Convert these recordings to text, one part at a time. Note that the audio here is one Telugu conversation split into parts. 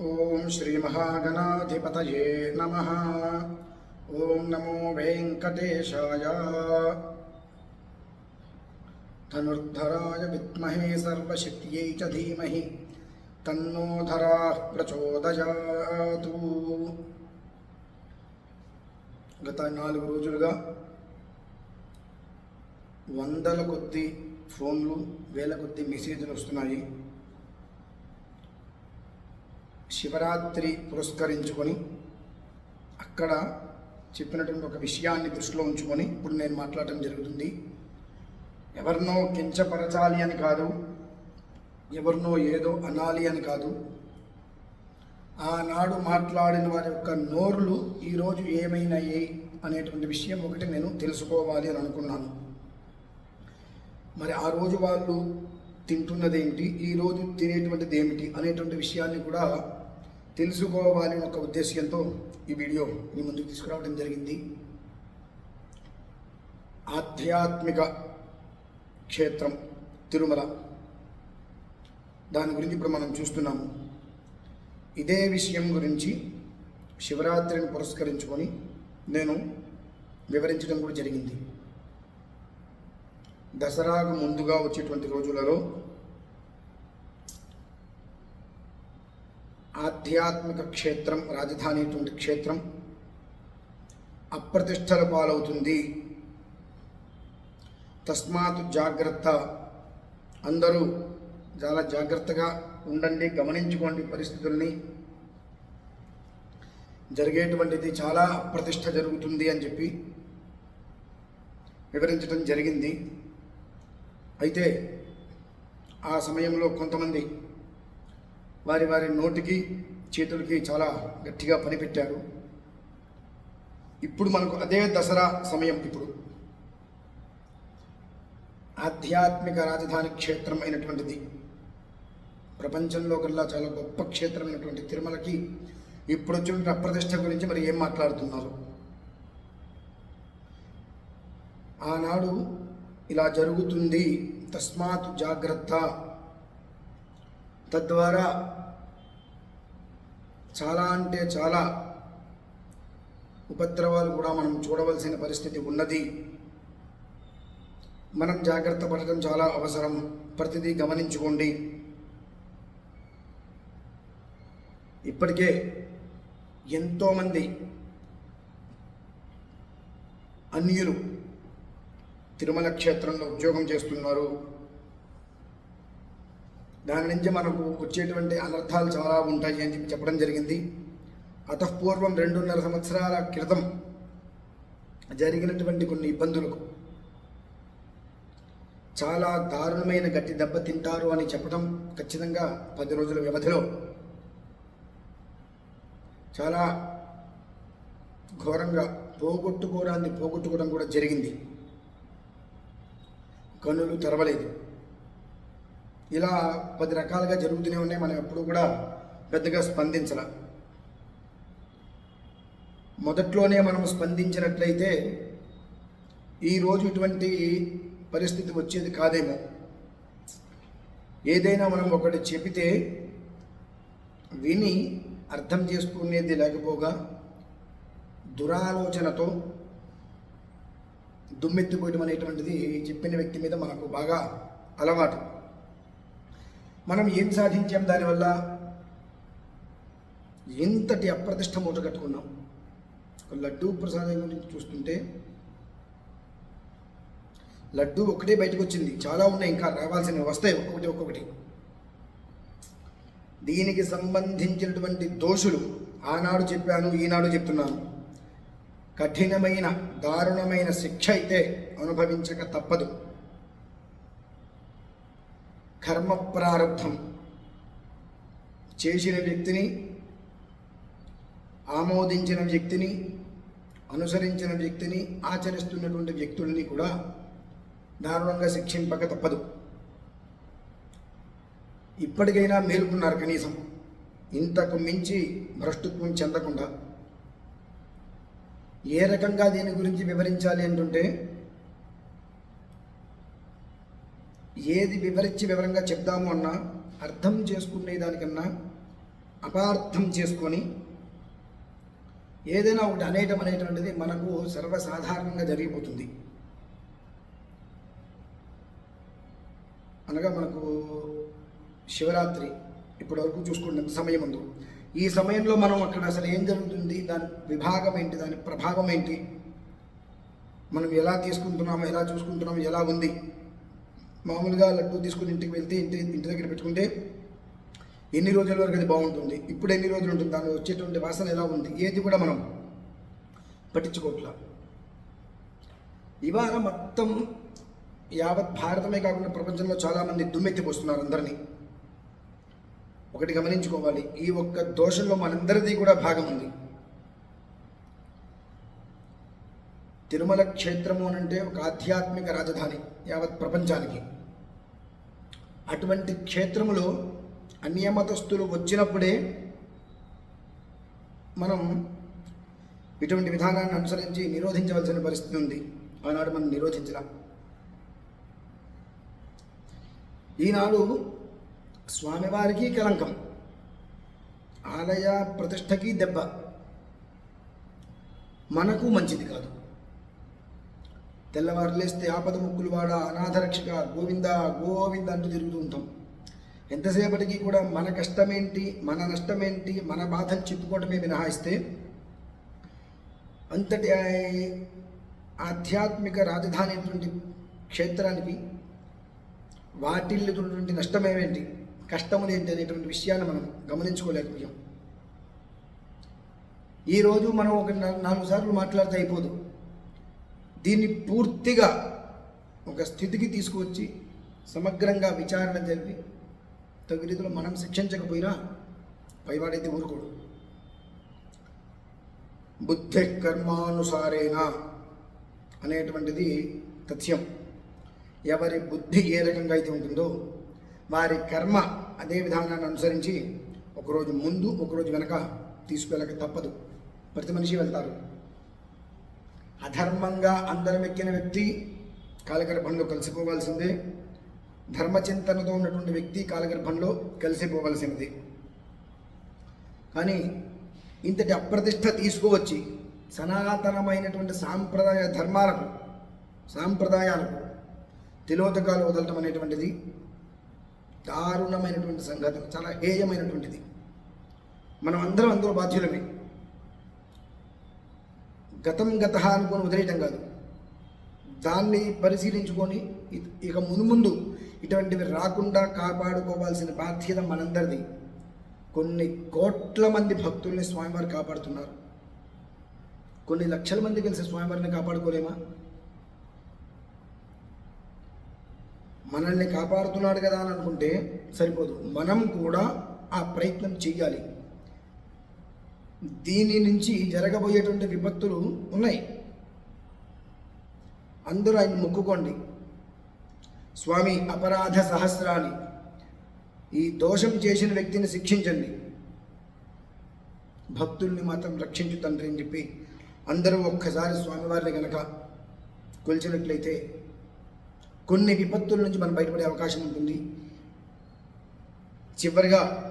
ఓం శ్రీ మహాగణాధిపతయే నమ. ఓం నమో వెంకటేశాయ. ధనుర్ధరాయ విద్మహే సర్వశక్త్యై చ ధీమహి. తన్నోధరా ప్రచోదయాతు. గత నాలుగు రోజులుగా వందల కొద్ది ఫోన్లు వేల కొద్ది మెసేజ్లు వస్తున్నాయి. శివరాత్రి పురస్కరించుకొని అక్కడ చెప్పినటువంటి ఒక విషయాన్ని దృష్టిలో ఉంచుకొని ఇప్పుడు నేను మాట్లాడటం జరుగుతుంది. ఎవరినో కించపరచాలి అని కాదు ఎవరినో ఏదో అనాలి అని కాదు. ఆనాడు మాట్లాడిన వారి యొక్క నోరులు ఈరోజు ఏమైనాయి అనేటువంటి విషయం ఒకటి నేను తెలుసుకోవాలి అని అనుకున్నాను. మరి ఆ రోజు వాళ్ళు తింటున్నది ఏమిటి ఈరోజు తినేటువంటిది ఏమిటి అనేటువంటి విషయాన్ని కూడా తెలుసుకోవాలి ఒక ఉద్దేశ్యంతో ఈ వీడియో మీ ముందుకు తీసుకురావడం జరిగింది. ఆధ్యాత్మిక క్షేత్రం తిరుమల. దాని గురించి ఇప్పుడు మనం చూస్తున్నాము. ఇదే విషయం గురించి శివరాత్రిని పురస్కరించుకొని నేను వివరించడం కూడా జరిగింది. దసరాకు ముందుగా వచ్చేటువంటి రోజులలో ఆధ్యాత్మిక క్షేత్రం రాజధాని అటువంటి క్షేత్రం అప్రతిష్టల పాలవుతుంది. తస్మాత్ జాగ్రత్త. అందరూ చాలా జాగ్రత్తగా ఉండండి గమనించుకోండి పరిస్థితుల్ని. జరిగేటువంటిది చాలా అప్రతిష్ట జరుగుతుంది అని చెప్పి వివరించడం జరిగింది. అయితే ఆ సమయంలో కొంతమంది వారి వారి నోటికి చేతులకి చాలా గట్టిగా పనిపెట్టారు. ఇప్పుడు మనకు అదే దసరా సమయం ఇప్పుడు. ఆధ్యాత్మిక రాజధాని క్షేత్రం అయినటువంటిది. ప్రపంచంలో కల్లా చాలా గొప్ప క్షేత్రమైనటువంటి తిరుమలకి ఇప్పుడు వచ్చిన అప్రతిష్ట గురించి మరి ఏం మాట్లాడుతున్నారు? ఆనాడు ఇలా జరుగుతుంది తస్మాత్ జాగ్రత్త. తద్వారా చాలా అంటే చాలా ఉపద్రవాలు కూడా మనం చూడవలసిన పరిస్థితి ఉన్నది. మనం జాగ్రత్త పడటం చాలా అవసరం. ప్రతిదీ గమనించుకోండి. ఇప్పటికే ఎంతోమంది అన్యులు తిరుమల క్షేత్రంలో ఉద్యోగం చేస్తున్నారు. దాని నుంచి మనకు వచ్చేటువంటి అనర్థాలు చాలా ఉంటాయి అని చెప్పి చెప్పడం జరిగింది. అతఃపూర్వం రెండున్నర సంవత్సరాల క్రితం జరిగినటువంటి కొన్ని ఇబ్బందులకు చాలా దారుణమైన గట్టి దెబ్బ తింటారు అని చెప్పడం ఖచ్చితంగా పది రోజుల వ్యవధిలో చాలా ఘోరంగా పోగొట్టుకోవడాన్ని పోగొట్టుకోవడం కూడా జరిగింది. కన్నులు తెరవలేదు. ఇలా పది రకాలుగా జరుగుతూనే ఉన్నాయి. మనం ఎప్పుడు కూడా పెద్దగా స్పందించాల. మొదట్లోనే మనం స్పందించినట్లయితే ఈరోజు ఇటువంటి పరిస్థితి వచ్చేది కాదేమో. ఏదైనా మనం ఒకటి చెబితే విని అర్థం చేసుకునేది లేకపోగా దురాలోచనతో దుమ్మెత్తిపోయడం అనేటువంటిది చెప్పిన వ్యక్తి మీద మనకు బాగా అలవాటు. మనం ఏం సాధించాం దానివల్ల? ఎంతటి అప్రతిష్ట మూట కట్టుకున్నాం ఒక లడ్డూ ప్రసాదం గురించి చూస్తుంటే లడ్డు ఒకటే బయటకు వచ్చింది. చాలా ఉన్నాయి ఇంకా రావాల్సినవి వస్తాయి ఒక్కొక్కటి ఒక్కొక్కటి. దీనికి సంబంధించినటువంటి దోషులు ఆనాడు చెప్పాను ఈనాడు చెప్తున్నాను. కఠినమైన దారుణమైన శిక్ష అయితే అనుభవించక తప్పదు. కర్మ ప్రారంభం. చేసిన వ్యక్తిని ఆమోదించిన వ్యక్తిని అనుసరించిన వ్యక్తిని ఆచరిస్తున్నటువంటి వ్యక్తుల్ని కూడా దారుణంగా శిక్షింపక తప్పదు. ఇప్పటికైనా మేలుకున్నారు కనీసం. ఇంతకు మించి భ్రష్టుత్వం చెందకుండా. ఏ రకంగా దీని గురించి వివరించాలి అంటుంటే ఏది వివరించి వివరంగా చెప్దాము అన్నా అర్థం చేసుకునే దానికన్నా అపార్థం చేసుకొని ఏదైనా ఒకటి అనేయటం అనేటువంటిది మనకు సర్వసాధారణంగా జరిగిపోతుంది. అనగా మనకు శివరాత్రి ఇప్పటి వరకు ఎంత సమయం ఉందో. ఈ సమయంలో మనం అక్కడ అసలు ఏం జరుగుతుంది దాని విభాగం ఏంటి దాని ప్రభావం ఏంటి మనం ఎలా తీసుకుంటున్నాము ఎలా చూసుకుంటున్నాము ఎలా ఉంది మామూలుగా లడ్డు తీసుకుని ఇంటికి వెళ్తే ఇంటి ఇంటి దగ్గర పెట్టుకుంటే ఎన్ని రోజుల వరకు అది బాగుంటుంది? ఇప్పుడు ఎన్ని రోజులు ఉంటుంది? దాని వచ్చేటువంటి వాసన ఎలా ఉంది? ఏది కూడా మనం పట్టించుకోవట్లా ఇవాళ మొత్తం యావత్ భారతమే కాకుండా ప్రపంచంలో చాలామంది దుమ్మెత్తిపోస్తున్నారు అందరినీ. ఒకటి గమనించుకోవాలి ఈ ఒక్క దోషంలో మనందరిది కూడా భాగం ఉంది. తిరుమల క్షేత్రము అంటే ఒక ఆధ్యాత్మిక రాజధాని యావత్ ప్రపంచానికి. అటువంటి క్షేత్రములో అన్యమతస్థులు వచ్చినప్పుడే మనం ఇటువంటి విధానాన్ని అనుసరించి నిరోధించవలసిన పరిస్థితి ఉంది. ఆనాడు మనం నిరోధించలా. ఈనాడు స్వామివారికి కలంకం. ఆలయ ప్రతిష్టకి దెబ్బ. మనకు మంచిది కాదు. తెల్లవారు లేస్తే ఆపద ముక్కులు వాడ అనాథరక్షక గోవింద గోవింద అంటూ తిరుగుతూ ఉంటాం. ఎంతసేపటికి కూడా మన కష్టమేంటి మన నష్టమేంటి మన బాధను చెప్పుకోవటమే మినహాయిస్తే అంతటి ఆధ్యాత్మిక రాజధాని అయినటువంటి క్షేత్రానికి వాటిల్లుతున్నటువంటి నష్టమేమేంటి కష్టములు ఏంటి అనేటువంటి విషయాన్ని మనం గమనించుకోలేకపోయాం. ఈరోజు మనం ఒక నాలుగు సార్లు మాట్లాడితే అయిపోదు. దీన్ని పూర్తిగా ఒక స్థితికి తీసుకువచ్చి సమగ్రంగా విచారణ జరిపి తగు రీతిలో మనం శిక్షించకపోయినా పైవాడైతే ఊరుకోడు. బుద్ధి కర్మానుసారేణ అనేటువంటిది తథ్యం. ఎవరి బుద్ధి ఏ రకంగా అయితే ఉంటుందో వారి కర్మ అదే విధానాన్ని అనుసరించి ఒకరోజు ముందు ఒకరోజు వెనక తీసుకెళ్ళక తప్పదు. ప్రతి మనిషి వెళ్తారు. అధర్మంగా అందరం ఎక్కిన వ్యక్తి కాలగర్భంలో కలిసిపోవాల్సిందే. ధర్మచింతనతో ఉన్నటువంటి వ్యక్తి కాలగర్భంలో కలిసిపోవలసినది కానీ ఇంతటి అప్రతిష్ట తీసుకువచ్చి సనాతనమైనటువంటి సాంప్రదాయ ధర్మాలకు సాంప్రదాయాలకు తిలోదకాలు వదలటం అనేటువంటిది దారుణమైనటువంటి సంగతి చాలా హేయమైనటువంటిది. మనం అందరం అందరూ బాధ్యులమే. గతం గత అనుకొని వదిలేయటం కాదు. దాన్ని పరిశీలించుకొని ఇక ఇక మునుముందు ఇటువంటివి రాకుండా కాపాడుకోవాల్సిన బాధ్యత మనందరిది. కొన్ని కోట్ల మంది భక్తుల్ని స్వామివారు కాపాడుతున్నారు. కొన్ని లక్షల మంది కలిసి స్వామివారిని కాపాడుకోలేమా? మనల్ని కాపాడుతున్నాడు కదా అని అనుకుంటే సరిపోదు. మనం కూడా ఆ ప్రయత్నం చేయాలి దీని నుంచి జరగబోయేటువంటి విపత్తులు ఉన్నాయి. అందరూ ఆయన మొక్కుకోండి. స్వామి అపరాధ సహస్రాన్ని ఈ దోషం చేసిన వ్యక్తిని శిక్షించండి. భక్తుల్ని మాత్రం రక్షించు తండ్రి అని చెప్పి అందరూ ఒక్కసారి స్వామివారిని గనక కొలిచినట్లయితే కొన్ని విపత్తుల నుంచి మనం బయటపడే అవకాశం ఉంటుంది. చివరిగా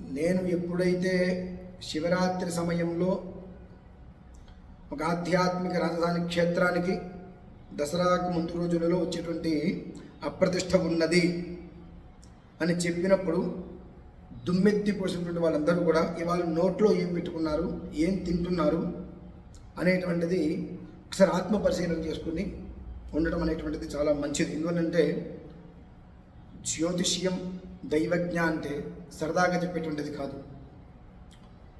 నేను ఎప్పుడైతే శివరాత్రి సమయంలో ఒక ఆధ్యాత్మిక రాజధాని క్షేత్రానికి దసరాకు ముందు రోజులలో వచ్చేటువంటి అప్రతిష్ట ఉన్నది అని చెప్పినప్పుడు దుమ్మెత్తి పోసినటువంటి వాళ్ళందరూ కూడా ఇవాళ నోట్లో ఏం పెట్టుకున్నారు ఏం తింటున్నారు అనేటువంటిది ఒకసారి ఆత్మ పరిశీలన చేసుకుని ఉండటం అనేటువంటిది చాలా మంచిది. ఎందుకంటే జ్యోతిష్యం దైవజ్ఞ అంటే సరదాగా చెప్పేటువంటిది కాదు.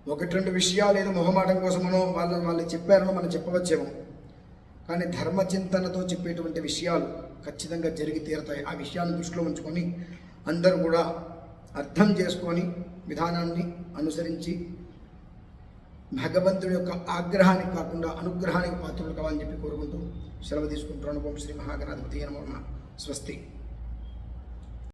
ఒకటి రెండు విషయాలు ఏదో మొహమాటం కోసమనో వాళ్ళు వాళ్ళు చెప్పారనో మనం చెప్పవచ్చేమో. కానీ ధర్మ చింతనతో చెప్పేటువంటి విషయాలు ఖచ్చితంగా జరిగి తీరతాయి. ఆ విషయాలను దృష్టిలో ఉంచుకొని అందరూ కూడా అర్థం చేసుకొని విధానాన్ని అనుసరించి భగవంతుడి యొక్క ఆగ్రహానికి కాకుండా అనుగ్రహానికి పాత్రలు కావాలని చెప్పి కోరుకుంటూ సెలవు తీసుకుంటున్నాను. ఓం శ్రీ మహాగణాధిపతి నమః. స్వస్తి.